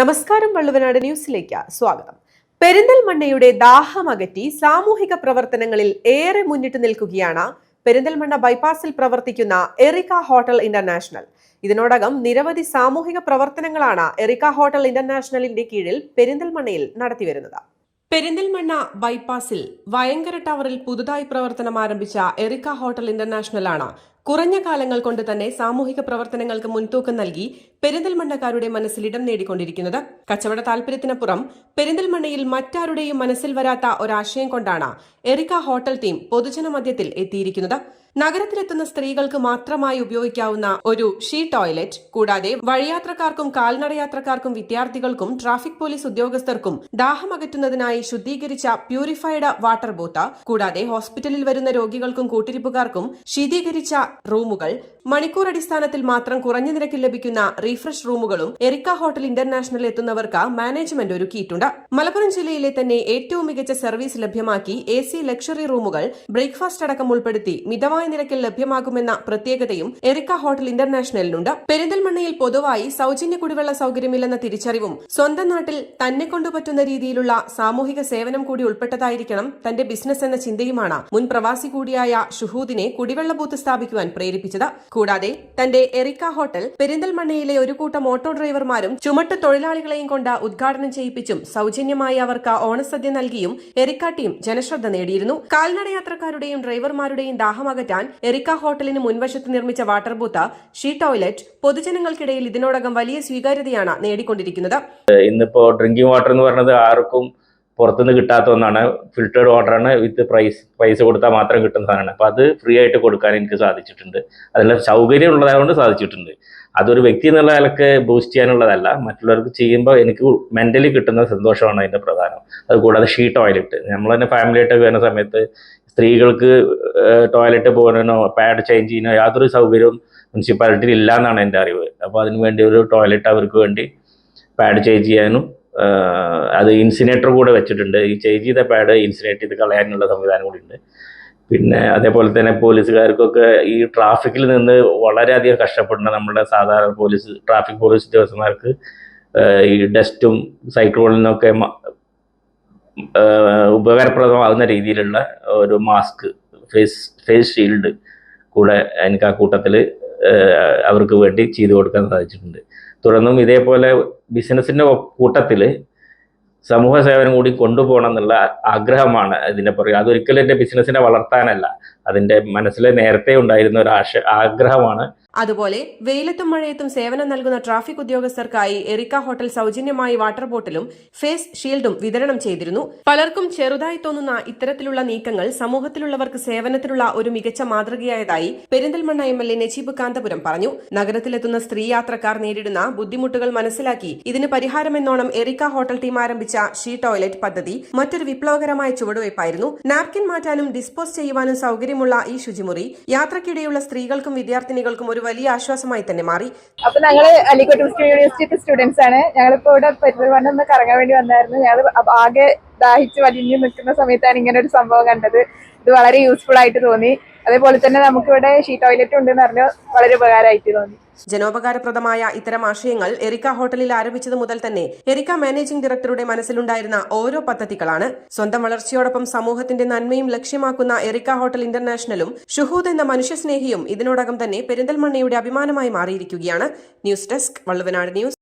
നമസ്കാരം വള്ളുവനാട് ന്യൂസിലേക്ക് സ്വാഗതം. പെരിന്തൽമണ്ണയുടെ ദാഹമകറ്റി സാമൂഹിക പ്രവർത്തനങ്ങളിൽ ഏറെ മുന്നിട്ട് നിൽക്കുകയാണ് പെരിന്തൽമണ്ണ ബൈപ്പാസിൽ പ്രവർത്തിക്കുന്ന എറിക്ക ഹോട്ടൽ ഇന്റർനാഷണൽ. ഇതിനോടകം നിരവധി സാമൂഹിക പ്രവർത്തനങ്ങളാണ് എറിക്ക ഹോട്ടൽ ഇന്റർനാഷണലിന്റെ കീഴിൽ പെരിന്തൽമണ്ണയിൽ നടത്തിവരുന്നത്. പെരിന്തൽമണ്ണ ബൈപ്പാസിൽ വയങ്കര ടവറിൽ പുതുതായി പ്രവർത്തനം ആരംഭിച്ച എറിക്ക ഹോട്ടൽ ഇന്റർനാഷണലാണ് കുറഞ്ഞ കാലങ്ങൾ കൊണ്ട് തന്നെ സാമൂഹിക പ്രവർത്തനങ്ങൾക്ക് മുൻതൂക്കം നൽകി പെരിന്തൽമണ്ണക്കാരുടെ മനസ്സിൽ ഇടം നേടിക്കൊണ്ടിരിക്കുന്നത്. കച്ചവട താൽപര്യത്തിനപ്പുറം പെരിന്തൽമണ്ണയിൽ മറ്റാരുടെയും മനസ്സിൽ വരാത്ത ഒരാശയം കൊണ്ടാണ് എറിക്ക ഹോട്ടൽ ടീം പൊതുജന മധ്യത്തിൽ എത്തിയിരിക്കുന്നത്. നഗരത്തിലെത്തുന്ന സ്ത്രീകൾക്ക് മാത്രമായി ഉപയോഗിക്കാവുന്ന ഒരു ഷീ ടോയ്ലറ്റ് കൂടാതെ വഴിയാത്രക്കാർക്കും കാൽനടയാത്രക്കാർക്കും വിദ്യാർത്ഥികൾക്കും ട്രാഫിക് പോലീസ് ഉദ്യോഗസ്ഥർക്കും ദാഹമകറ്റുന്നതിനായി ശുദ്ധീകരിച്ച പ്യൂരിഫൈഡ് വാട്ടർ ബോത്ത് കൂടാതെ ഹോസ്പിറ്റലിൽ വരുന്ന രോഗികൾക്കും കൂട്ടിരിപ്പുകാർക്കും ശീതീകരിച്ച റൂമുകൾ. മണിക്കൂർ അടിസ്ഥാനത്തിൽ മാത്രം കുറഞ്ഞ നിരക്കിൽ ലഭിക്കുന്ന റീഫ്രഷ് റൂമുകളും എറിക്ക ഹോട്ടൽ ഇന്റർനാഷണൽ എത്തുന്നവർക്ക് മാനേജ്മെന്റ് ഒരുക്കിയിട്ടുണ്ട് മലപ്പുറം ജില്ലയിലെ തന്നെ ഏറ്റവും മികച്ച സർവീസ് ലഭ്യമാക്കി എ സി ലക്ഷറി റൂമുകൾ ബ്രേക്ക്ഫാസ്റ്റ് അടക്കം ഉൾപ്പെടുത്തി മിതമായ നിരക്കിൽ ലഭ്യമാകുമെന്ന പ്രത്യേകതയും എറിക്ക ഹോട്ടൽ ഇന്റർനാഷണലിനുണ്ട് പെരിന്തൽമണ്ണയിൽ പൊതുവായി സൗജന്യ കുടിവെള്ള സൗകര്യമില്ലെന്ന തിരിച്ചറിവും സ്വന്തം നാട്ടിൽ തന്നെ കൊണ്ടുപറ്റുന്ന രീതിയിലുള്ള സാമൂഹിക സേവനം കൂടി ഉൾപ്പെട്ടതായിരിക്കണം തന്റെ ബിസിനസ് എന്ന ചിന്തയുമാണ്. മുൻ പ്രവാസി കൂടിയായ ഷുഹൂദിനെ കുടിവെള്ള ബൂത്ത് സ്ഥാപിക്കുവാൻ പ്രേരിപ്പിച്ചത്. കൂടാതെ തന്റെ എറിക്ക ഹോട്ടൽ പെരിന്തൽമണ്ണയിലെ ഒരു കൂട്ടം ഓട്ടോ ഡ്രൈവർമാരും ചുമട്ട് തൊഴിലാളികളെയും കൊണ്ട് ഉദ്ഘാടനം ചെയ്യിപ്പിച്ചും സൗജന്യമായി അവർക്ക് ഓണസദ്യ നൽകിയും എറിക്ക ടീം ജനശ്രദ്ധ നേടിയിരുന്നു. കാൽനടയാത്രക്കാരുടെയും ഡ്രൈവർമാരുടെയും ദാഹമകറ്റാൻ എറിക്ക ഹോട്ടലിന് മുൻവശത്ത് നിർമ്മിച്ച വാട്ടർ ബൂത്ത് ഷീ ടോയ്ലറ്റ് പൊതുജനങ്ങൾക്കിടയിൽ ഇതിനോടകം വലിയ സ്വീകാര്യതയാണ് നേടിക്കൊണ്ടിരിക്കുന്നത്. ഇന്നിപ്പോ ഡ്രിങ്കിംഗ് വാട്ടർ എന്ന് പറയുന്നത് ആർക്കും പുറത്തുനിന്ന് കിട്ടാത്ത ഒന്നാണ്. വാട്ടർ വാട്ടറാണ് വിത്ത് പ്രൈസ് പൈസ കൊടുത്താൽ മാത്രം കിട്ടുന്ന സാധനമാണ്. അപ്പോൾ അത് ഫ്രീ ആയിട്ട് കൊടുക്കാൻ എനിക്ക് സാധിച്ചിട്ടുണ്ട്. അതിനുള്ള സൗകര്യം ഉള്ളതായതുകൊണ്ട് സാധിച്ചിട്ടുണ്ട്. അതൊരു വ്യക്തി എന്നുള്ള നിലയ്ക്ക് ബൂസ്റ്റ് ചെയ്യാനുള്ളതല്ല. മറ്റുള്ളവർക്ക് ചെയ്യുമ്പോൾ എനിക്ക് മെന്റലി കിട്ടുന്ന സന്തോഷമാണ് അതിന്റെ പ്രധാനം. അതുകൂടാതെ ഷീ ടോയ്ലറ്റ് നമ്മൾ തന്നെ ഫാമിലി ആയിട്ട് വരുന്ന സമയത്ത് സ്ത്രീകൾക്ക് ടോയ്ലറ്റ് പോകാനോ പാഡ് ചേഞ്ച് ചെയ്യാനോ യാതൊരു സൗകര്യവും മുനിസിപ്പാലിറ്റിയിൽ ഇല്ല എന്നാണ് എന്റെ അറിവ്. അപ്പോൾ അതിന് വേണ്ടി ഒരു ടോയ്ലറ്റ് അവർക്ക് വേണ്ടി പാഡ് ചേഞ്ച് ചെയ്യാനും അത് ഇൻസിനേറ്റർ കൂടെ വെച്ചിട്ടുണ്ട്. ഈ ചേഞ്ച് ചെയ്ത പാഡ് ഇൻസിനേറ്റ് ചെയ്ത് കളയാനുള്ള സംവിധാനം കൂടി ഉണ്ട്. പിന്നെ അതേപോലെ തന്നെ പോലീസുകാർക്കൊക്കെ ഈ ട്രാഫിക്കിൽ നിന്ന് വളരെയധികം കഷ്ടപ്പെടുന്ന നമ്മുടെ സാധാരണ പോലീസ് ട്രാഫിക് പോലീസ് ഉദ്യോഗസ്ഥന്മാർക്ക് ഈ ഡസ്റ്റും സൈക്കിളുകളിൽ നിന്നൊക്കെ ഉപകാരപ്രദമാകുന്ന രീതിയിലുള്ള ഒരു മാസ്ക് ഫേസ് ഫേസ് ഷീൽഡ് കൂടെ എനിക്ക് ആ കൂട്ടത്തിൽ അവർക്ക് വേണ്ടി ചെയ്തു കൊടുക്കാൻ സാധിച്ചിട്ടുണ്ട്. തുടർന്നും ഇതേപോലെ ബിസിനസ്സിന്റെ കൂട്ടത്തിൽ സമൂഹ സേവനം കൂടി കൊണ്ടുപോകണം എന്നുള്ള ആഗ്രഹമാണ് ഇതിനെ പുറകെ. അതൊരിക്കലും എന്റെ ബിസിനസ്സിനെ വളർത്താനല്ല. അതിന്റെ മനസ്സിൽ നേരത്തെ ഉണ്ടായിരുന്ന ഒരു ആശ ആഗ്രഹമാണ് അതുപോലെ വെയിലത്തും മഴയത്തും സേവനം നൽകുന്ന ട്രാഫിക് ഉദ്യോഗസ്ഥർക്കായി എറിക്ക ഹോട്ടൽ സൗജന്യമായി വാട്ടർ ബോട്ടിലും ഫേസ് ഷീൽഡും വിതരണം ചെയ്തിരുന്നു. പലർക്കും ചെറുതായി തോന്നുന്ന ഇത്തരത്തിലുള്ള നീക്കങ്ങൾ സമൂഹത്തിലുള്ളവർക്ക് സേവനത്തിനുള്ള ഒരു മികച്ച മാതൃകയായതായി Perinthalmanna M L A Najeeb Kanthapuram പറഞ്ഞു. നഗരത്തിലെത്തുന്ന സ്ത്രീ യാത്രക്കാർ നേരിടുന്ന ബുദ്ധിമുട്ടുകൾ മനസ്സിലാക്കി ഇതിന് പരിഹാരമെന്നോണം എറിക്ക ഹോട്ടൽ ടീം ആരംഭിച്ച ഷീ ടോയ്ലറ്റ് പദ്ധതി മറ്റൊരു വിപ്ലവകരമായ ചുവടുവയ്പായിരുന്നു. നാപ്കിൻ മാറ്റാനും ഡിസ്പോസ് ചെയ്യുവാനും സൗകര്യമുള്ള ഈ ശുചിമുറി യാത്രക്കിടെയുള്ള സ്ത്രീകൾക്കും വിദ്യാർത്ഥിനികൾക്കും ഒരു വലിയ ആശ്വാസമായി തന്നെ മാറി. അപ്പൊ ഞങ്ങൾ അലിക്കോട്ട് മുസ്ലിം യൂണിവേഴ്സിറ്റി സ്റ്റുഡൻസ് ആണ്. ഞങ്ങളിപ്പോ ഇവിടെ ഒന്ന് കറങ്ങാൻ വേണ്ടി വന്നായിരുന്നു. ഞങ്ങൾ ആകെ ദാഹിച്ച് വലിഞ്ഞു നിൽക്കുന്ന സമയത്താണ് ഇങ്ങനെ ഒരു സംഭവം കണ്ടത്. ഇത് വളരെ യൂസ്ഫുൾ ആയിട്ട് തോന്നി. അതേപോലെ തന്നെ നമുക്കിവിടെ ഷീ ടോയ്ലറ്റ് ഉണ്ടെന്ന് പറഞ്ഞു വളരെ ഉപകാരമായിട്ട് തോന്നി. ജനോപകാരപ്രദമായ ഇത്തരം ആശയങ്ങൾ എറിക്ക ഹോട്ടലിൽ ആരംഭിച്ചത് മുതൽ തന്നെ എറിക്ക മാനേജിംഗ് ഡയറക്ടറുടെ മനസ്സിലുണ്ടായിരുന്ന ഓരോ പദ്ധതികളാണ്. സ്വന്തം വളർച്ചയോടൊപ്പം സമൂഹത്തിന്റെ നന്മയും ലക്ഷ്യമാക്കുന്ന എറിക്ക ഹോട്ടൽ ഇന്റർനാഷണലും ഷുഹൂദ് എന്ന മനുഷ്യസ്നേഹിയും ഇതിനോടകം തന്നെ പെരിന്തൽമണ്ണയുടെ അഭിമാനമായി മാറിയിരിക്കുകയാണ്. News desk Valluvanad news.